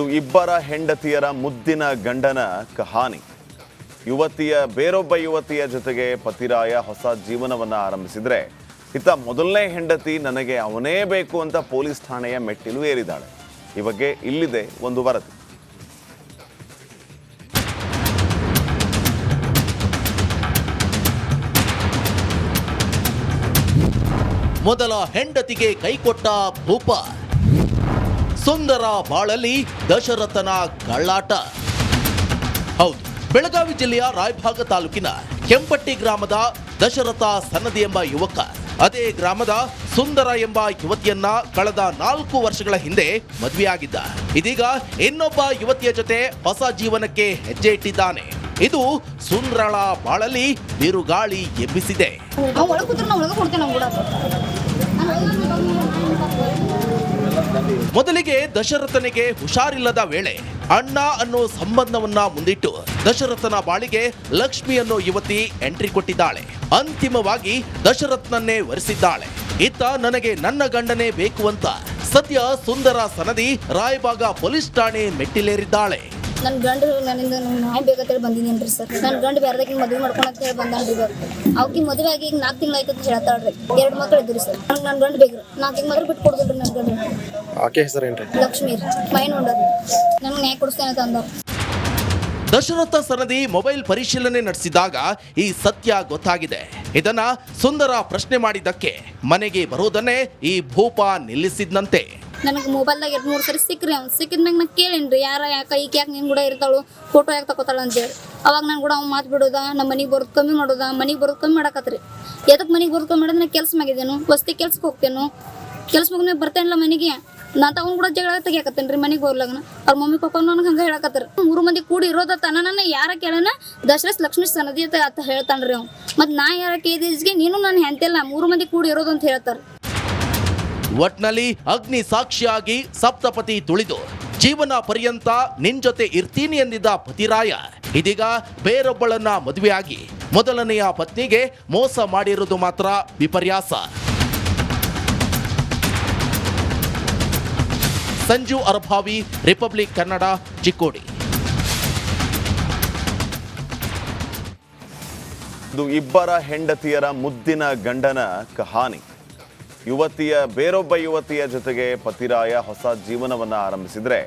ಇದು ಇಬ್ಬರ ಹೆಂಡತಿಯರ ಮುದ್ದಿನ ಗಂಡನ ಕಹಾನಿ. ಯುವತಿಯ, ಬೇರೊಬ್ಬ ಯುವತಿಯ ಜೊತೆಗೆ ಪತಿರಾಯ ಹೊಸ ಜೀವನವನ್ನು ಆರಂಭಿಸಿದರೆ ಇತ್ತ ಮೊದಲನೇ ಹೆಂಡತಿ ನನಗೆ ಅವನೇ ಬೇಕು ಅಂತ ಪೊಲೀಸ್ ಠಾಣೆಯ ಮೆಟ್ಟಿಲು ಏರಿದ್ದಾಳೆ ಈ ಬಗ್ಗೆ ಇಲ್ಲಿದೆ ಒಂದು ವರದಿ. ಮೊದಲ ಹೆಂಡತಿಗೆ ಕೈಕೊಟ್ಟ ಭೂಪ ಸುಂದರ ಬಾಳಲಿ ದಶರಥನ ಕಳ್ಳಾಟ ಹೌದು, ಬೆಳಗಾವಿ ಜಿಲ್ಲೆಯ ರಾಯಭಾಗ ತಾಲೂಕಿನ ಕೆಂಪಟ್ಟಿ ಗ್ರಾಮದ ದಶರಥ ಸನ್ನದಿ ಎಂಬ ಯುವಕ, ಅದೇ ಗ್ರಾಮದ ಸುಂದರ ಎಂಬ ಯುವತಿಯನ್ನ ಕಳೆದ ನಾಲ್ಕು ವರ್ಷಗಳ ಹಿಂದೆ ಮದುವೆಯಾಗಿದ್ದ. ಇದೀಗ ಇನ್ನೊಬ್ಬ ಯುವತಿಯ ಜೊತೆ ಹೊಸ ಜೀವನಕ್ಕೆ ಹೆಜ್ಜೆ ಇಟ್ಟಿದ್ದಾನೆ. ಇದು ಸುಂದರಳ ಬಾಳಲಿ ಬಿರುಗಾಳಿ ಎಬ್ಬಿಸಿದೆ. ಮೊದಲಿಗೆ ದಶರಥನಿಗೆ ಹುಷಾರಿಲ್ಲದ ವೇಳೆ ಅಣ್ಣ ಅನ್ನೋ ಸಂಬಂಧವನ್ನ ಮುಂದಿಟ್ಟು ದಶರಥನ ಬಾಳಿಗೆ ಲಕ್ಷ್ಮಿ ಅನ್ನೋ ಯುವತಿ ಎಂಟ್ರಿ ಕೊಟ್ಟಿದ್ದಾಳೆ. ಅಂತಿಮವಾಗಿ ದಶರಥನನ್ನೇ ವರಿಸಿದ್ದಾಳೆ. ಇತ್ತ ನನಗೆ ನನ್ನ ಗಂಡನೇ ಬೇಕು ಅಂತ ಸದ್ಯ ಸುಂದರ ಸನದಿ ರಾಯಬಾಗ ಪೊಲೀಸ್ ಠಾಣೆ ಮೆಟ್ಟಿಲೇರಿದ್ದಾಳೆ. ನನ್ನ ಗಂಡು ನನ್ನಿಂದ ನಾಯಿ ಬೇಕಂತೇಳಿ ಬಂದಿದ್ದೀನಿ ರೀ ಸರ್. ನನ್ನ ಗಂಡು ಬೇರೆದಕ್ಕೆ ಮದುವೆ ಮಾಡ್ಕೊಂಡು ಅಂತ ಹೇಳಿ ಬಂದಾನ್ರಿ ಇವಾಗ. ಅವಕ್ಕೆ ಮದುವೆ ಆಗಿ ಈಗ ನಾಲ್ಕು ತಿಂಗಳು ಆಯ್ತು ಅಂತ ಹೇಳ್ತಾಳ್ರಿ. ಎರಡು ಮಕ್ಕಳು ಇದ್ರಿ ಸರ್. ನನಗೆ ನನ್ನ ಗಂಡು ಬೇಕು ನಾಲ್ಕು ತಿಂಗಳು ಮದುವೆ ಬಿಟ್ಟು ಕೊಡ್ದಿಲ್ರಿ ನನ್ನ ಗಂಡು. ಆಕೆ ಹೆಸರೇನ್ರಿ ಲಕ್ಷ್ಮೀ ರೀ. ಮೈನ್ ಉಂಡರಿ ನಮ್ಗೆ ನ್ಯಾಯ ಕೊಡಿಸ್ತೇನೆ ಅಂತ ಅಂದವ್ರು. ದಶರಥ ಸರದಿ ಮೊಬೈಲ್ ಪರಿಶೀಲನೆ ನಡೆಸಿದಾಗ ಈ ಸತ್ಯ ಗೊತ್ತಾಗಿದೆ. ಇದನ್ನ ಸುಂದರ ಪ್ರಶ್ನೆ ಮಾಡಿದ್ದಕ್ಕೆ ಮನೆಗೆ ಬರೋದನ್ನೇ ಈ ಭೂಪ ನಿಲ್ಲಿಸಿದ್ನಂತೆ. ನನಗೆ ಮೊಬೈಲ್ದಾಗ ಎರಡು ಮೂರು ಸರಿ ಸಿಕ್ಕ್ರಿ ಅವ್ನು. ಸಿಕ್ಕಿದ್ಮ್ಯಾಗ ನಾ ಕೇಳೇನ್ರಿ, ಯಾರ ಯಾಕೆ ಈಕೆ ಯಾಕೆ ನಿನ್ನ ಕೂಡ ಇರ್ತಾಳು ಫೋಟೋ ಯಾಕೆ ತಗೋತಾಳ ಅಂತೇಳಿ. ಅವಾಗ ನಾನು ಕೂಡ ಅವ್ನು ಮಾತು ಬಿಡೋದ ನಮ್ಮ ಮನೆಗೆ ಬರೋದು ಕಮ್ಮಿ ಮಾಡೋದ, ಮನೆಗೆ ಬರೋದು ಕಮ್ಮಿ ಮಾಡಕತ್ರಿ. ಎದಕ್ಕೆ ಮನೆಗೆ ಬರೋದು ಕಮ್ಮಿ ಮಾಡೋದು ನಾನು ಕೆಲಸ ಮಾಡಿದೆನು ವಸ್ತಿ ಕೆಲ್ಸಕ್ಕೆ ಹೋಗ್ತೇನು? ಕೆಲ್ಸ ಮುಗಿದ್ಮೇಲೆ ಬರ್ತೇನಲ್ಲ ಮನೆಗೆ? ನಾ ತಗೊಂಡು ಕೂಡ ಜಗಳ ತೆಗಿಯಾಕತ್ತೇನೆ ರೀ ಮನೆಗೆ ಹೋಗ್ಲಾಗನ ಅವ್ರ ಮಮ್ಮಿ ಪಪ್ಪ ನನಗೆ ಹಂಗೆ ಹೇಳಕತ್ತಾರ. ಮೂರು ಮಂದಿ ಕೂಡಿ ಇರೋದ ತನ ಯಾರ ಕೇಳನ? ದಶರಥ್ ಲಕ್ಷ್ಮೀ ಸನದಿ ಅಂತ ಹೇಳ್ತಾನೆ ಹೇಳ್ತಾನ್ರಿ ಅವ್ನು. ಮತ್ತು ನಾ ಯಾರ ಕೇದಿಸ್ಗೆ ನೀನು ನಾನು ಹೆಂತಿಲ್ಲ ಮೂರು ಮಂದಿ ಕೂಡಿ ಇರೋದು ಅಂತ ಹೇಳ್ತಾರೆ ಒಟ್ನಲ್ಲಿ ಅಗ್ನಿ ಸಾಕ್ಷಿಯಾಗಿ ಸಪ್ತಪತಿ ತುಳಿದು ಜೀವನ ಪರ್ಯಂತ ನಿನ್ ಜೊತೆ ಇರ್ತೀನಿ ಎಂದಿದ್ದ ಪತಿರಾಯ. ಇದೀಗ ಬೇರೊಬ್ಬಳನ್ನ ಮದುವೆಯಾಗಿ ಮೊದಲನೆಯ ಪತ್ನಿಗೆ ಮೋಸ ಮಾಡಿರುವುದು ಮಾತ್ರ ವಿಪರ್ಯಾಸ. ಸಂಜು ಅರ್ಭಾವಿ, ರಿಪಬ್ಲಿಕ್ ಕನ್ನಡ, ಚಿಕ್ಕೋಡಿ. ಇಬ್ಬರ ಹೆಂಡತಿಯರ ಮುದ್ದಿನ ಗಂಡನ ಕಹಾನಿ. ಯುವತಿಯ, ಬೇರೊಬ್ಬ ಯುವತಿಯ ಜೊತೆಗೆ ಪತಿರಾಯ ಹೊಸ ಜೀವನವನ್ನು ಆರಂಭಿಸಿದರೆ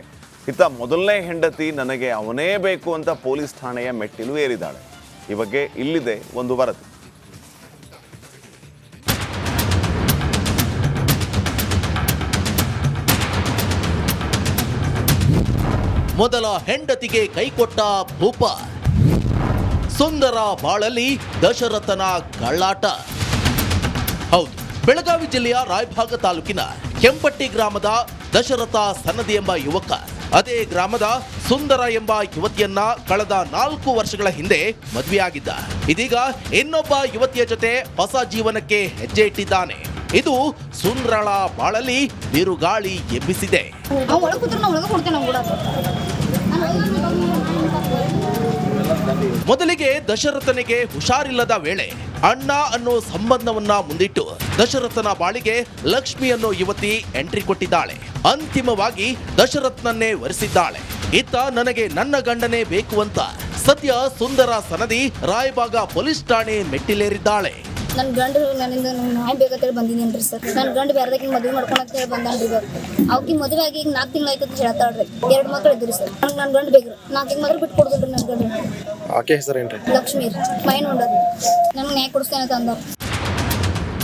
ಇತ್ತ ಮೊದಲನೇ ಹೆಂಡತಿ ನನಗೆ ಅವನೇ ಬೇಕು ಅಂತ ಪೊಲೀಸ್ ಠಾಣೆಯ ಮೆಟ್ಟಿಲು ಏರಿದ್ದಾಳೆ ಈ ಬಗ್ಗೆ ಇಲ್ಲಿದೆ ಒಂದು ವರದಿ. ಮೊದಲ ಹೆಂಡತಿಗೆ ಕೈಕೊಟ್ಟ ಭೂಪ. ಸುಂದರ ಬಾಳಲಿ ದಶರಥನ ಕಳ್ಳಾಟ ಹೌದು ಬೆಳಗಾವಿ ಜಿಲ್ಲೆಯ ರಾಯಭಾಗ ತಾಲೂಕಿನ ಕೆಂಪಟ್ಟಿ ಗ್ರಾಮದ ದಶರಥ ಸನ್ನದಿ ಎಂಬ ಯುವಕ. ಅದೇ ಗ್ರಾಮದ ಸುಂದರ ಎಂಬ ಯುವತಿಯನ್ನ ಕಳೆದ ನಾಲ್ಕು ವರ್ಷಗಳ ಹಿಂದೆ ಮದುವೆಯಾಗಿದ್ದ. ಇದೀಗ ಇನ್ನೊಬ್ಬ ಯುವತಿಯ ಜೊತೆ ಹೊಸ ಜೀವನಕ್ಕೆ ಹೆಜ್ಜೆ ಇಟ್ಟಿದ್ದಾನೆ. ಇದು ಸುಂದರಳ ಬಾಳಲಿ, ಬಿರುಗಾಳಿ ಎಬ್ಬಿಸಿದೆ. ಮೊದಲಿಗೆ ದಶರಥನಿಗೆ ಹುಷಾರಿಲ್ಲದ ವೇಳೆ ಅಣ್ಣ ಅನ್ನೋ ಸಂಬಂಧವನ್ನ ಮುಂದಿಟ್ಟು ದಶರಥನ ಬಾಳಿಗೆ ಲಕ್ಷ್ಮಿ ಅನ್ನೋ ಯುವತಿ ಎಂಟ್ರಿ ಕೊಟ್ಟಿದ್ದಾಳೆ. ಅಂತಿಮವಾಗಿ ದಶರಥನನ್ನೇ ವರಿಸಿದ್ದಾಳೆ. ಇತ್ತ ನನಗೆ ನನ್ನ ಗಂಡನೇ ಬೇಕು ಅಂತ ಸದ್ಯ ಸುಂದರ ಸನದಿ ರಾಯಬಾಗ ಪೊಲೀಸ್ ಠಾಣೆ ಮೆಟ್ಟಿಲೇರಿದ್ದಾಳೆ. ನನ್ನ ಗಂಡು ನನ್ನಿಂದ ನಾಯಿ ಬೇಕಂತೇಳಿ ಬಂದಿದ್ದೀನಿ ರೀ ಸರ್ ನನ್ನ ಗಂಡು ಬೇರೆದಕ್ಕೆ ಮದುವೆ ಮಾಡ್ಕೊಂಡು ಅಂತ ಹೇಳಿ ಬಂದಾನ್ರಿ ಇವಾಗ. ಅವಕ್ಕೆ ಮದುವೆ ಆಗಿ ಈಗ ನಾಲ್ಕು ತಿಂಗಳು ಆಯ್ತು ಅಂತ ಹೇಳ್ತಾಳ್ರಿ. ಎರಡು ಮಕ್ಳು ಇದ್ರಿ ಸರ್ ನಂಗೆ ನನ್ನ ಗಂಡು ಬೇಕು ನಾಲ್ಕು ತಿಂಗಳು ಮದುವೆ ಬಿಟ್ಟು ಕೊಡ್ದಿಲ್ರಿ ನನ್ನ ಗಂಡು. ಆಕೆ ಹೆಸರೇನ್ರಿ ಲಕ್ಷ್ಮೀ ರೀ. ಮೈನ್ ನಮ್ಗೆ ನ್ಯಾಯ ಕೊಡಿಸ್ತೇನೆ ಅಂತ ಅಂದವ್ರು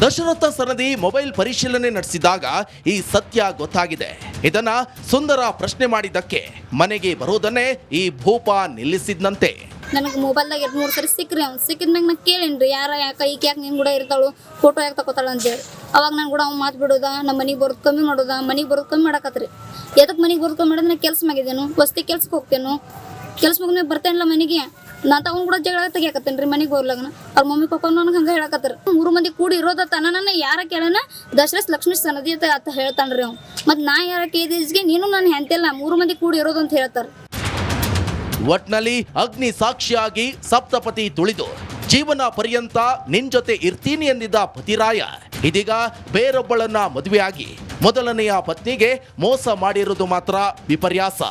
ದಶರಥ ಸರದಿ ಮೊಬೈಲ್ ಪರಿಶೀಲನೆ ನಡೆಸಿದಾಗ ಈ ಸತ್ಯ ಗೊತ್ತಾಗಿದೆ. ಇದನ್ನ ಸುಂದರ ಪ್ರಶ್ನೆ ಮಾಡಿದ್ದಕ್ಕೆ ಮನೆಗೆ ಬರೋದನ್ನೇ ಈ ಭೂಪ ನಿಲ್ಲಿಸಿದ್ನಂತೆ. ನನಗೆ ಮೊಬೈಲ್ದಾಗ ಎರಡು ಮೂರು ಸರಿ ಸಿಕ್ಕ್ರಿ ಅವ್ನು. ಸಿಕ್ಕಿದ್ಮ್ಯಾಗ ನಾ ಕೇಳೇನ್ರಿ, ಯಾರ ಯಾಕೆ ಈಕೆ ಯಾಕೆ ನಿಮ್ಮ ಕೂಡ ಇರ್ತಾಳು ಫೋಟೋ ಯಾಕೆ ತಗೋತಾಳ ಅಂತೇಳಿ. ಅವಾಗ ನಾನು ಕೂಡ ಅವ್ನು ಮಾತು ಬಿಡೋದ ನಮ್ಮ ಮನೆಗೆ ಬರೋದು ಕಮ್ಮಿ ಮಾಡೋದ, ಮನೆಗೆ ಬರೋದು ಕಮ್ಮಿ ಮಾಡಕತ್ರಿ. ಎದಕ್ಕೆ ಮನೆಗೆ ಬರೋದು ಕಮ್ಮಿ ಮಾಡೋದು ನಾ ಕೆಲಸ ಮಾಡಿದೇನು ವಸ್ತಿ ಕೆಲ್ಸಕ್ಕೆ ಹೋಗ್ತೇನು. ಕೆಲಸ ಮುಗಿದ್ಮೇಲೆ ಬರ್ತೇನಲ್ಲ ಮನೆಗೆ. ನಾ ಅವ್ನು ಕೂಡ ಜಗಳ ತೆಗಿಯಾಕತ್ತೇನೆ ರೀ ಮನೆಗೆ ಹೋಗ್ಲಾಗನ. ಅವ್ರ ಮಮ್ಮಿ ಪಪ್ಪ ನನಗೆ ಹಂಗೆ ಹೇಳಕತ್ತಾರ. ಮೂರು ಮಂದಿ ಕೂಡಿ ಇರೋದ ತನ ಯಾರ ಕೇಳನ? ದಶರಥ್ ಲಕ್ಷ್ಮೀ ಸನದಿ ಅಂತ ಹೇಳ್ತಾನ್ರಿ ಅವ್ನು. ಮತ್ತು ನಾ ಯಾರ ಕೇದಿಸ್ಗೆ ನೀನು ನಾನು ಹೆಂತಿಲ್ಲ ಮೂರು ಮಂದಿ ಕೂಡಿ ಇರೋದು ಅಂತ ಹೇಳ್ತಾರೆ. ಒಟ್ನಲ್ಲಿ ಅಗ್ನಿ ಸಾಕ್ಷಿಯಾಗಿ ಸಪ್ತಪತಿ ತುಳಿದು ಜೀವನ ಪರ್ಯಂತ ನಿನ್ ಜೊತೆ ಇರ್ತೀನಿ ಎಂದಿದ್ದ ಪತಿರಾಯ. ಇದೀಗ ಬೇರೊಬ್ಬಳನ್ನ ಮದುವೆಯಾಗಿ ಮೊದಲನೆಯ ಪತ್ನಿಗೆ ಮೋಸ ಮಾಡಿರುವುದು ಮಾತ್ರ ವಿಪರ್ಯಾಸ.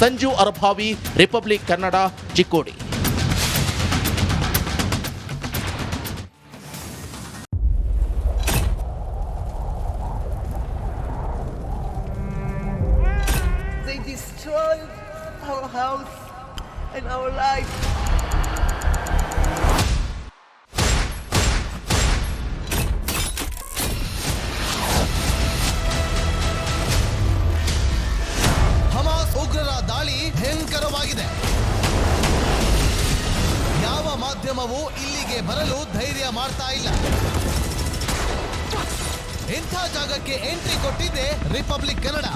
ಸಂಜು ಅರಭಾವಿ ರಿಪಬ್ಲಿಕ್ ಕನ್ನಡ, ಚಿಕ್ಕೋಡಿ. ಮಾಧ್ಯಮವೂ ಇಲ್ಲಿಗೆ ಬರಲು ಧೈರ್ಯ ಮಾಡ್ತಾ ಇಲ್ಲ. ಇಂಥ ಜಾಗಕ್ಕೆ ಎಂಟ್ರಿ ಕೊಟ್ಟಿದೆ ರಿಪಬ್ಲಿಕ್ ಕನ್ನಡ?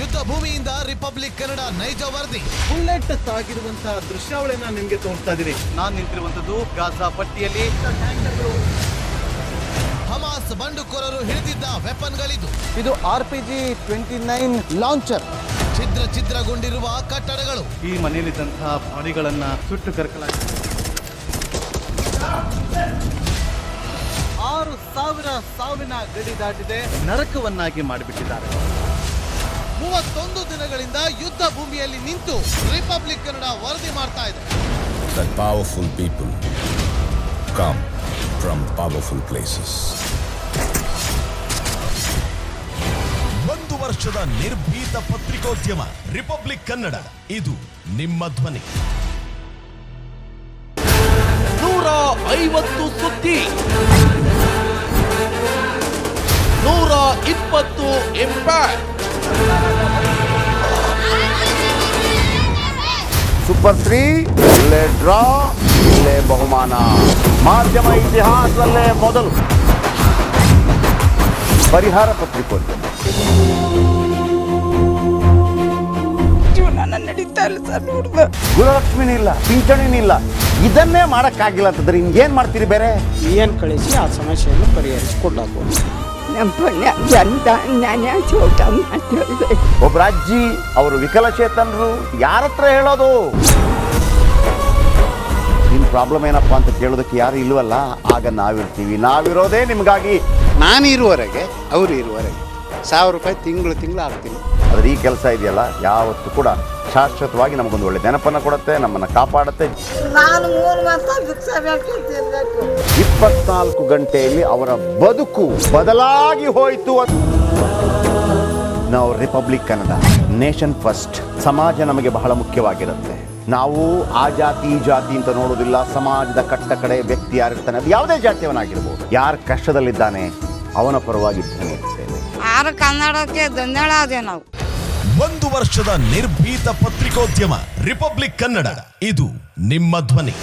ಯುದ್ಧ ಭೂಮಿಯಿಂದ ರಿಪಬ್ಲಿಕ್ ಕನ್ನಡ ನೈಜ ವರದಿ. ಬುಲೆಟ್ ಆಗಿರುವಂತಹ ದೃಶ್ಯಾವಳಿಯನ್ನ ನಿಮ್ಗೆ ತೋರಿಸ್ತಾ ಇದೀನಿ ನಾನು ನಿಂತಿರುವಂತದ್ದು ಗಾಜಾ ಪಟ್ಟಿಯಲ್ಲಿ. ಹಮಾಸ್ ಬಂಡುಕೋರರು ಹಿಡಿದಿದ್ದ ವೆಪನ್ಗಳಿದು. ಇದು R P G twenty nine launcher. ಛಿದ್ರ ಛಿದ್ರಗೊಂಡಿರುವ ಕಟ್ಟಡಗಳು. ಈ ಮನೆಯಲ್ಲಿದ್ದಂತಹ ಬಾಡಿಗಳನ್ನ ಸುಟ್ಟು ಕರಕಲಾಗಿದೆ. ಆರು ಸಾವಿರ ಸಾವಿನ ಗಡಿ ದಾಟಿದೆ. ನರಕವನ್ನಾಗಿ ಮಾಡಿಬಿಟ್ಟಿದ್ದಾರೆ. ಮೂವತ್ತೊಂದು ದಿನಗಳಿಂದ ಯುದ್ಧ ಭೂಮಿಯಲ್ಲಿ ನಿಂತು ರಿಪಬ್ಲಿಕ್ ಕನ್ನಡ ವರದಿ ಮಾಡ್ತಾ ಇದೆ. The powerful people come from powerful places. ವರ್ಷದ ನಿರ್ಭೀತ ಪತ್ರಿಕೋದ್ಯಮ, ರಿಪಬ್ಲಿಕ್ ಕನ್ನಡ. ಇದು ನಿಮ್ಮ ಧ್ವನಿ. ನೂರ ಐವತ್ತು ಸುದ್ದಿ. ನೂರ ಇಪ್ಪತ್ತು ಸೂಪರ್ ತ್ರೀ ಇಲ್ಲೇ ಡ್ರಾ ಇಲ್ಲೇ ಬಹುಮಾನ. ಮಾಧ್ಯಮ ಇತಿಹಾಸದಲ್ಲೇ ಮೊದಲು. ಪರಿಹಾರ ಪತ್ರಿಕೋದ್ಯಮ. ಜೀವನ ನಡೀತಾ ಇಲ್ಲ ಸರ್ ಇಲ್ಲ ಇದನ್ನೇ ಮಾಡಕ್ ಇದನ್ನೇ ಮಾಡೋಕ್ಕಾಗಿಲ್ಲ ಅಂತಂದ್ರೆ ಏನ್ ಮಾಡ್ತೀರಿ ಬೇರೆ? ಏನ್ ಕಳಿಸಿ ಆ ಸಮಸ್ಯೆಯನ್ನು ಪರಿಹರಿಸಿಕೊಡಬೇಕು ನಮ್ಮ ಪುಣ್ಯ ಜನ್ದ ನಾನು ಚೋಟ ಮಾಡ್ತಿದ್ದೆ ಒಬ್ಬ ಅಜ್ಜಿ ಅವರು ವಿಕಲಚೇತನರು ಯಾರ ಹತ್ರ ಹೇಳೋದು? ನಿಮ್ ಪ್ರಾಬ್ಲಮ್ ಏನಪ್ಪಾ ಅಂತ ಕೇಳೋದಕ್ಕೆ ಯಾರು ಇಲ್ವಲ್ಲ? ಆಗ ನಾವಿರ್ತೀವಿ. ನಾವಿರೋದೇ ನಿಮ್ಗಾಗಿ. ನಾನು ಇರುವವರೆಗೆ ಅವರು ಇರುವವರೆಗೆ. ಸಾವಿರ ರೂಪಾಯಿ ತಿಂಗಳು ತಿಂಗಳು ಆಗ್ತೀನಿ. ಆದರೆ ಈ ಕೆಲಸ ಇದೆಯಲ್ಲ ಯಾವತ್ತೂ ಕೂಡ ಶಾಶ್ವತವಾಗಿ ನಮಗೊಂದು ಒಳ್ಳೆ ನೆನಪನ್ನು ಕೊಡುತ್ತೆ ನಮ್ಮನ್ನು ಕಾಪಾಡುತ್ತೆ. ನಾನು ಮೂರು ವರ್ಷ ಭಿಕ್ಷಾ ಬೇಕಿರ್ಬೇಕು ಇಪ್ಪತ್ನಾಲ್ಕು ಗಂಟೆಯಲ್ಲಿ ಅವರ ಬದುಕು ಬದಲಾಗಿ ಹೋಯಿತು ಅಂತ ನಾವು ರಿಪಬ್ಲಿಕ್ ಕನ್ನಡ ನೇಷನ್ ಫಸ್ಟ್. ಸಮಾಜ ನಮಗೆ ಬಹಳ ಮುಖ್ಯವಾಗಿರುತ್ತೆ. ನಾವು ಆ ಜಾತಿ ಈ ಜಾತಿ ಅಂತ ನೋಡೋದಿಲ್ಲ ಸಮಾಜದ ಕಟ್ಟ ಕಡೆ ವ್ಯಕ್ತಿ ಯಾರಿರ್ತಾನೆ ಅದು ಯಾವುದೇ ಜಾತಿಯವನಾಗಿರ್ಬೋದು. ಯಾರು ಕಷ್ಟದಲ್ಲಿದ್ದಾನೆ ಅವನ ಪರವಾಗಿ ಆರು ಕನ್ನಡಕ್ಕೆ ಅದೇ ನಾವು. ಒಂದು ವರ್ಷದ ನಿರ್ಭೀತ ಪತ್ರಿಕೋದ್ಯಮ ರಿಪಬ್ಲಿಕ್ ಕನ್ನಡ. ಇದು ನಿಮ್ಮ ಧ್ವನಿ.